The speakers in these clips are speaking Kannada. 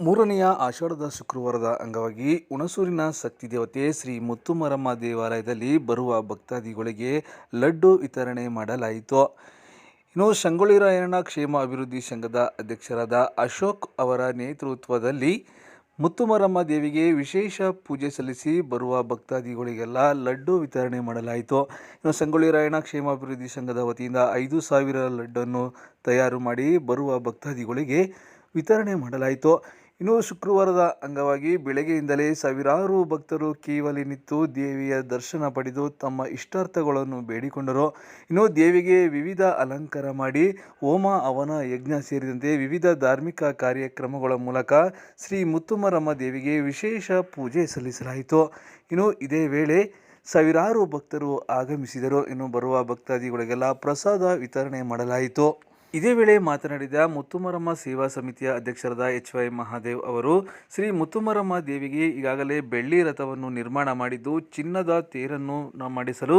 ಮೂರನೆಯ ಆಷಾಢದ ಶುಕ್ರವಾರದ ಅಂಗವಾಗಿ ಹುಣಸೂರಿನ ಶಕ್ತಿ ದೇವತೆ ಶ್ರೀ ಮುತ್ತುಮರಮ್ಮ ದೇವಾಲಯದಲ್ಲಿ ಬರುವ ಭಕ್ತಾದಿಗಳಿಗೆ ಲಡ್ಡು ವಿತರಣೆ ಮಾಡಲಾಯಿತು. ಇನ್ನು ಶಂಗೊಳ್ಳಿ ರಾಯಣ್ಣ ಕ್ಷೇಮ ಅಭಿವೃದ್ಧಿ ಸಂಘದ ಅಧ್ಯಕ್ಷರಾದ ಅಶೋಕ್ ಅವರ ನೇತೃತ್ವದಲ್ಲಿ ಮುತ್ತುಮರಮ್ಮ ದೇವಿಗೆ ವಿಶೇಷ ಪೂಜೆ ಸಲ್ಲಿಸಿ ಬರುವ ಭಕ್ತಾದಿಗಳಿಗೆಲ್ಲ ಲಡ್ಡು ವಿತರಣೆ ಮಾಡಲಾಯಿತು. ಇನ್ನು ಸಂಗೊಳ್ಳಿ ರಾಯಣ್ಣ ಕ್ಷೇಮಾಭಿವೃದ್ಧಿ ಸಂಘದ ವತಿಯಿಂದ ಐದು ಸಾವಿರ ಲಡ್ಡನ್ನು ತಯಾರು ಮಾಡಿ ಬರುವ ಭಕ್ತಾದಿಗಳಿಗೆ ವಿತರಣೆ ಮಾಡಲಾಯಿತು. ಇನ್ನು ಶುಕ್ರವಾರದ ಅಂಗವಾಗಿ ಬೆಳಗ್ಗೆಯಿಂದಲೇ ಸಾವಿರಾರು ಭಕ್ತರು ಕೀವಲಿ ನಿಂತು ದೇವಿಯ ದರ್ಶನ ಪಡೆದು ತಮ್ಮ ಇಷ್ಟಾರ್ಥಗಳನ್ನು ಬೇಡಿಕೊಂಡರು. ಇನ್ನು ದೇವಿಗೆ ವಿವಿಧ ಅಲಂಕಾರ ಮಾಡಿ ಹೋಮ ಅವನ ಯಜ್ಞ ಸೇರಿದಂತೆ ವಿವಿಧ ಧಾರ್ಮಿಕ ಕಾರ್ಯಕ್ರಮಗಳ ಮೂಲಕ ಶ್ರೀ ಮುತ್ತುಮರಮ್ಮ ದೇವಿಗೆ ವಿಶೇಷ ಪೂಜೆ ಸಲ್ಲಿಸಲಾಯಿತು. ಇನ್ನು ಇದೇ ವೇಳೆ ಸಾವಿರಾರು ಭಕ್ತರು ಆಗಮಿಸಿದರು. ಇನ್ನು ಬರುವ ಭಕ್ತಾದಿಗಳಿಗೆಲ್ಲ ಪ್ರಸಾದ ವಿತರಣೆ ಮಾಡಲಾಯಿತು. ಇದೇ ವೇಳೆ ಮಾತನಾಡಿದ ಮುತ್ತುಮರಮ್ಮ ಸೇವಾ ಸಮಿತಿಯ ಅಧ್ಯಕ್ಷರಾದ ಎಚ್ ವೈ ಮಹಾದೇವ್ ಅವರು ಶ್ರೀ ಮುತ್ತುಮರಮ್ಮ ದೇವಿಗೆ ಈಗಾಗಲೇ ಬೆಳ್ಳಿ ರಥವನ್ನು ನಿರ್ಮಾಣ ಮಾಡಿದ್ದು ಚಿನ್ನದ ತೇರನ್ನು ಮಾಡಿಸಲು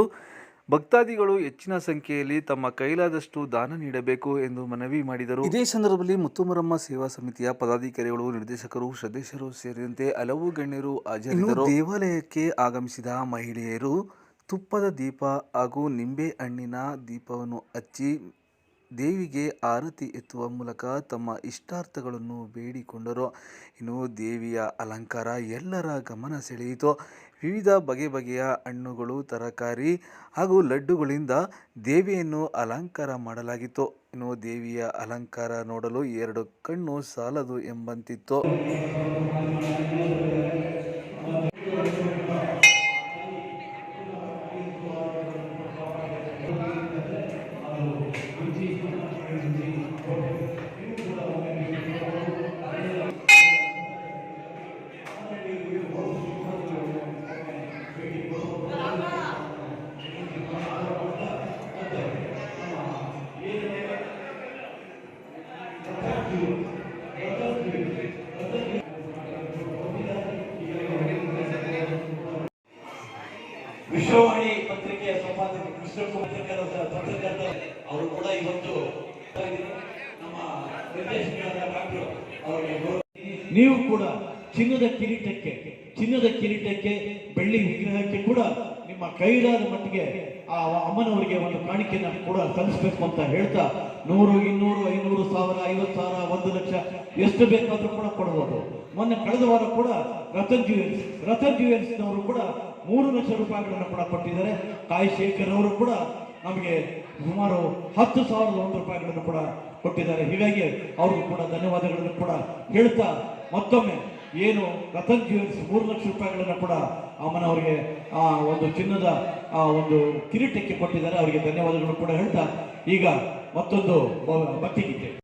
ಭಕ್ತಾದಿಗಳು ಹೆಚ್ಚಿನ ಸಂಖ್ಯೆಯಲ್ಲಿ ತಮ್ಮ ಕೈಲಾದಷ್ಟು ದಾನ ನೀಡಬೇಕು ಎಂದು ಮನವಿ ಮಾಡಿದರು. ಇದೇ ಸಂದರ್ಭದಲ್ಲಿ ಮುತ್ತುಮರಮ್ಮ ಸೇವಾ ಸಮಿತಿಯ ಪದಾಧಿಕಾರಿಗಳು ನಿರ್ದೇಶಕರು ಸದಸ್ಯರು ಸೇರಿದಂತೆ ಹಲವು ಗಣ್ಯರು ಹಾಜರಿದ್ದರು. ದೇವಾಲಯಕ್ಕೆ ಆಗಮಿಸಿದ ಮಹಿಳೆಯರು ತುಪ್ಪದ ದೀಪ ಹಾಗೂ ನಿಂಬೆ ಹಣ್ಣಿನ ದೀಪವನ್ನು ಹಚ್ಚಿ ದೇವಿಗೆ ಆರತಿ ಎತ್ತುವ ಮೂಲಕ ತಮ್ಮ ಇಷ್ಟಾರ್ಥಗಳನ್ನು ಬೇಡಿಕೊಂಡರು. ಇನ್ನು ದೇವಿಯ ಅಲಂಕಾರ ಎಲ್ಲರ ಗಮನ ಸೆಳೆಯಿತು. ವಿವಿಧ ಬಗೆ ಬಗೆಯ ಹಣ್ಣುಗಳು, ತರಕಾರಿ ಹಾಗೂ ಲಡ್ಡುಗಳಿಂದ ದೇವಿಯನ್ನು ಅಲಂಕಾರ ಮಾಡಲಾಗಿತ್ತು. ಇನ್ನು ದೇವಿಯ ಅಲಂಕಾರ ನೋಡಲು ಎರಡು ಕಣ್ಣು ಸಾಲದು ಎಂಬಂತಿತ್ತು. ವಿಶ್ವವಾಣಿ ಪತ್ರಿಕೆಯ ಸಂಪಾದಕ ಕೃಷ್ಣಕುಮಾರ್ ಪತ್ರಕರ್ತ ಅವರು ಕೂಡ ಇವತ್ತು ನಮ್ಮ ನಿರ್ದೇಶಕರಾದ ಡಾಕ್ಟರ್ ನೀವು ಕೂಡ ಚಿನ್ನದ ಕಿರೀಟಕ್ಕೆ ಚಿನ್ನದ ಕಿರೀಟಕ್ಕೆ ಬೆಳ್ಳಿ ವಿಗ್ರಹಕ್ಕೆ ಕೂಡ ನಿಮ್ಮ ಕೈಲಾದ ಮಟ್ಟಿಗೆ ಆ ಅಮ್ಮನವರಿಗೆ ಒಂದು ಕಾಣಿಕೆಯನ್ನು ಕೂಡ ಸಲ್ಲಿಸಬೇಕು ಅಂತ ಹೇಳ್ತಾ ನೂರು, ಇನ್ನೂರು, ಐನೂರು ಸಾವಿರ, ಐವತ್ತು ಸಾವಿರ, ಒಂದು ಲಕ್ಷ ಎಷ್ಟು ಬೇಕಾದರೂ ಕೂಡ ಕೊಡಬಹುದು. ಮೊನ್ನೆ ಕಳೆದ ವಾರ ಕೂಡ ರತನ್ ಜ್ಯುವೆಲ್ಸ್ ರತನ್ ಜ್ಯುವೆಲ್ಸ್ನವರು ಕೂಡ ಮೂರು ಲಕ್ಷ ರೂಪಾಯಿಗಳನ್ನು ಕೂಡ ಕೊಟ್ಟಿದ್ದಾರೆ. ಕಾಯಿ ಶೇಖರ್ ಅವರು ಕೂಡ ನಮಗೆ ಸುಮಾರು ಹತ್ತು ಸಾವಿರದ ಒಂದು ರೂಪಾಯಿಗಳನ್ನು ಕೂಡ ಕೊಟ್ಟಿದ್ದಾರೆ. ಹೀಗಾಗಿ ಅವ್ರಿಗೂ ಕೂಡ ಧನ್ಯವಾದಗಳನ್ನು ಕೂಡ ಹೇಳ್ತಾ ಮತ್ತೊಮ್ಮೆ ಏನು ರತನ್ ಜ್ಯೂಲ್ಸ್ ಮೂರು ಲಕ್ಷ ರೂಪಾಯಿಗಳನ್ನು ಕೂಡ ಅಮ್ಮನವರಿಗೆ ಆ, ಒಂದು ಚಿನ್ನದ, ಆ, ಒಂದು ಕಿರೀಟಕ್ಕೆ ಕೊಟ್ಟಿದ್ದಾರೆ. ಅವರಿಗೆ ಧನ್ಯವಾದಗಳು ಕೂಡ ಹೇಳ್ತಾ ಈಗ ಮತ್ತೊಂದು ಭಕ್ತಿಗೀತೆ